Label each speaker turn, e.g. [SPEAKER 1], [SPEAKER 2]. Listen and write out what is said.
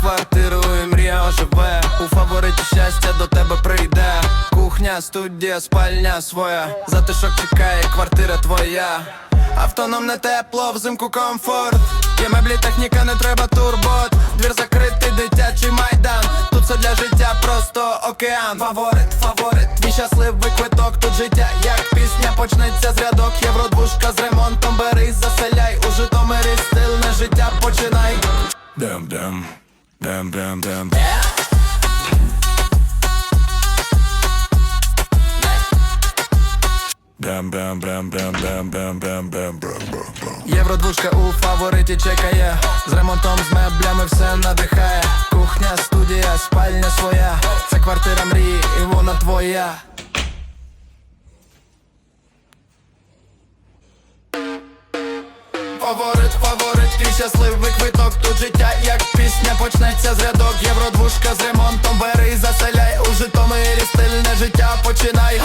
[SPEAKER 1] квартиру і мрія оживе. У фавориті щастя до тебе прийде. Кухня, студія, спальня своя. Затишок чекає, квартира твоя. Автономне тепло, взимку комфорт. Є меблі, техніка, не треба турбот. Двір закритий, дитячий майдан. Тут все для життя, просто океан. Фаворит, фаворит, твій щасливий квиток. Тут життя, як пісня, почнеться з рядок Євродвушка
[SPEAKER 2] bro, bro.
[SPEAKER 1] Євродвушка у фавориті чекає. З ремонтом, з меблями все надихає. Кухня, студія, спальня своя. Це квартира мрії і вона твоя Фаворит, фаворит, твій щасливий квиток. Тут життя, як пісня, почнеться з рядок Євродвушка з ремонтом, бери заселяй У Житомирі. Стильне життя починай!